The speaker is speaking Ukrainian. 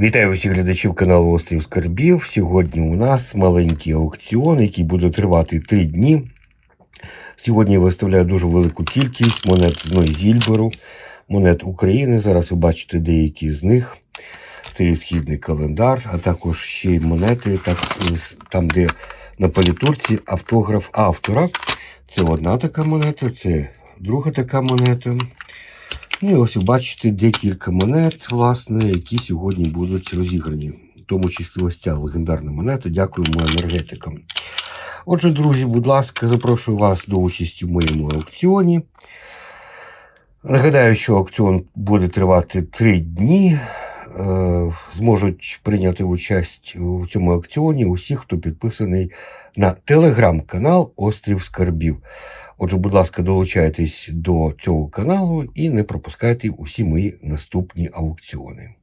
Вітаю усіх глядачів каналу Острів Скарбів. Сьогодні у нас маленький аукціон, який буде тривати три дні. Сьогодні я виставляю дуже велику кількість монет з Нойзільберу, монет України. Зараз ви бачите деякі з них. Це є східний календар, а також ще й монети, так, там, де на палітурці автограф автора. Це одна така монета, це друга така монета. Ну і ось ви бачите декілька монет, власне, які сьогодні будуть розіграні. В тому числі ось ця легендарна монета. Дякуємо енергетикам. Отже, друзі, будь ласка, запрошую вас до участі в моєму аукціоні. Нагадаю, що аукціон буде тривати три дні. Е, Зможуть прийняти участь у цьому аукціоні усі, хто підписаний на телеграм-канал Острів Скарбів. Отже, будь ласка, долучайтесь до цього каналу і не пропускайте усі мої наступні аукціони.